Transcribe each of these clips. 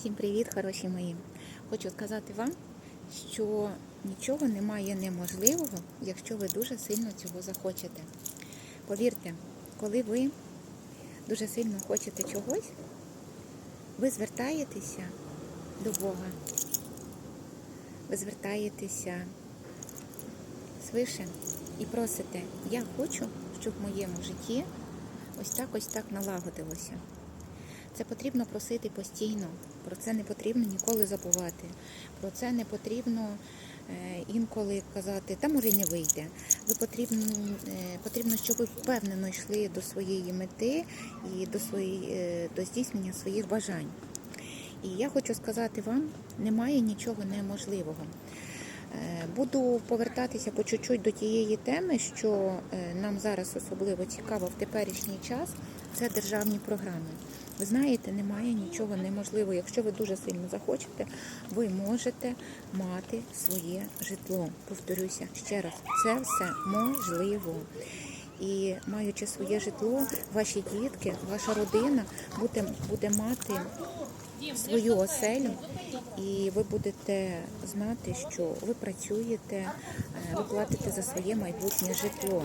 Всім привіт, хороші мої. Хочу сказати вам, що нічого немає неможливого, якщо ви дуже сильно цього захочете. Повірте, коли ви дуже сильно хочете чогось, ви звертаєтеся до Бога. Ви звертаєтеся свише і просите, я хочу, щоб в моєму житті ось так, ось так налагодилося. Це потрібно просити постійно. Про це не потрібно ніколи забувати. Про це не потрібно е, інколи казати, та може не вийде. Ви потрібно, е, потрібно, щоб ви впевнено йшли до своєї мети і до, своєї, е, до здійснення своїх бажань. І я хочу сказати вам, немає нічого неможливого. Буду повертатися по чуть-чуть до тієї теми, що нам зараз особливо цікаво в теперішній час. Це державні програми. Ви знаєте, немає нічого неможливого. Якщо ви дуже сильно захочете, ви можете мати своє житло. Повторюся ще раз, це все можливо. І маючи своє житло, ваші дітки, ваша родина буде, буде мати свою оселю, і ви будете знати, що ви працюєте, е, ви платите за своє майбутнє житло.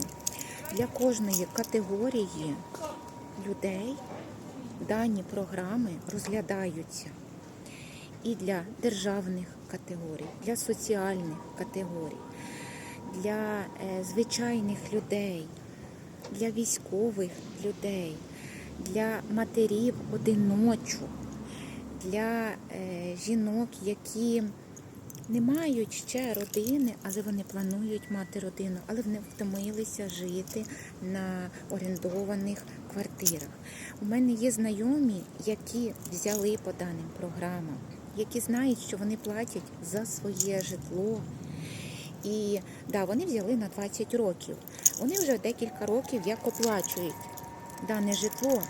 Для кожної категорії людей дані програми розглядаються і для державних категорій, для соціальних категорій, для е, звичайних людей, для військових людей, для матерів одиночок, для е, жінок, які не мають ще родини, але вони планують мати родину, але вони втомилися жити на орендованих квартирах. У мене є знайомі, які взяли по даним програмам, які знають, що вони платять за своє житло. І да, вони взяли на 20 років. Вони вже декілька років як оплачують дане житло.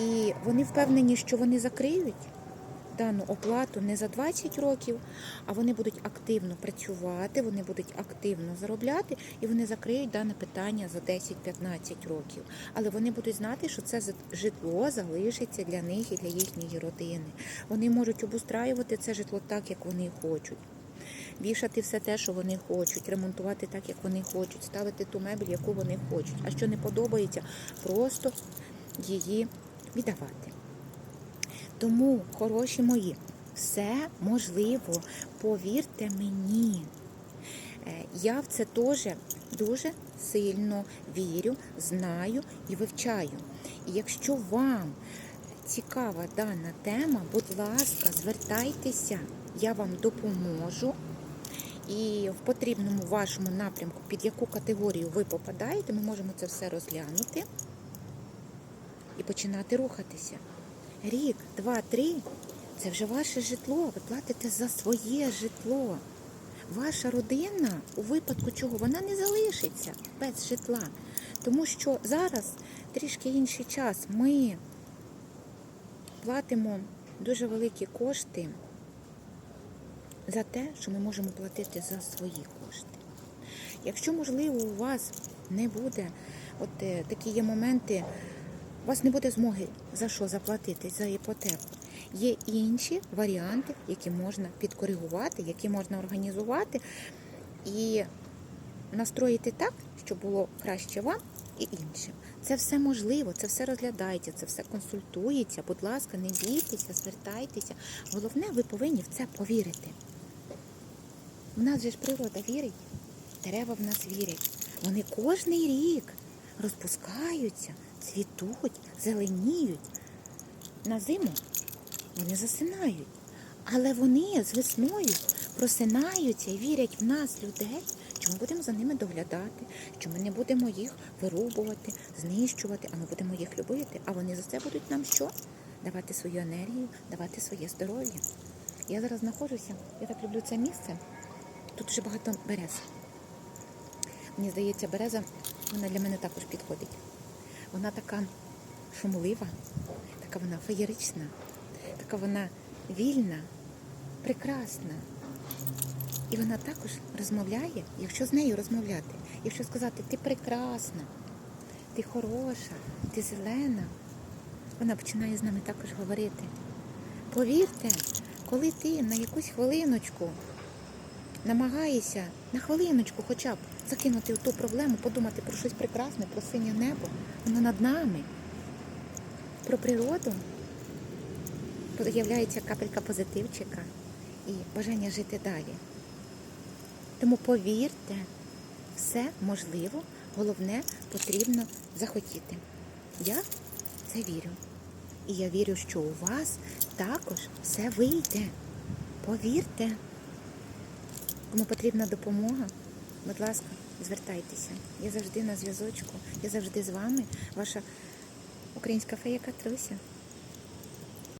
І вони впевнені, що вони закриють дану оплату не за 20 років, а вони будуть активно працювати, вони будуть активно заробляти і вони закриють дане питання за 10-15 років. Але вони будуть знати, що це житло залишиться для них і для їхньої родини. Вони можуть обустраювати це житло так, як вони хочуть. Вішати все те, що вони хочуть, ремонтувати так, як вони хочуть, ставити ту мебель, яку вони хочуть. А що не подобається, просто її віддавати. Тому, хороші мої, все можливо, повірте мені. Е, Я в це теж дуже сильно вірю, знаю і вивчаю. І якщо вам цікава дана тема, будь ласка, звертайтеся, я вам допоможу. І в потрібному вашому напрямку, під яку категорію ви попадаєте, ми можемо це все розглянути і починати рухатися. Рік, два, три це вже ваше житло. Ви платите за своє житло. Ваша родина, у випадку чого, вона не залишиться без житла. Тому що зараз трішки інший час. Ми платимо дуже великі кошти за те, що ми можемо платити за свої кошти. Якщо, можливо, у вас не буде, от е, такі є моменти, у вас не буде змоги за що заплатити за іпотеку. Є інші варіанти, які можна підкоригувати, які можна організувати і настроїти так, щоб було краще вам і іншим. Це все можливо, це все розглядається, це все консультується. Будь ласка, не бійтеся, звертайтеся. Головне, ви повинні в це повірити. У нас же ж природа вірить, дерева в нас вірять. Вони кожний рік розпускаються, цвітуть, зеленіють. На зиму вони засинають. Але вони з весною просинаються і вірять в нас, людей, що ми будемо за ними доглядати, що ми не будемо їх вирубувати, знищувати, а ми будемо їх любити. А вони за це будуть нам що? Давати свою енергію, давати своє здоров'я. Я зараз знаходжуся, я так люблю це місце. Тут дуже багато берез. Мені здається, береза, вона для мене також підходить. Вона така шумлива, така вона феєрична, така вона вільна, прекрасна. І вона також розмовляє, якщо з нею розмовляти, якщо сказати, ти прекрасна, ти хороша, ти зелена, вона починає з нами також говорити. Повірте, коли ти на якусь хвилиночку намагаєшся на хвилиночку хоча б закинути ту проблему, подумати про щось прекрасне, про синє небо, воно над нами, про природу, з'являється капелька позитивчика і бажання жити далі. Тому повірте, все можливо, головне потрібно захотіти. Я в це вірю. І я вірю, що у вас також все вийде. Повірте. Кому потрібна допомога, будь ласка, звертайтеся. Я завжди на зв'язочку, я завжди з вами, ваша українська фея Катруся.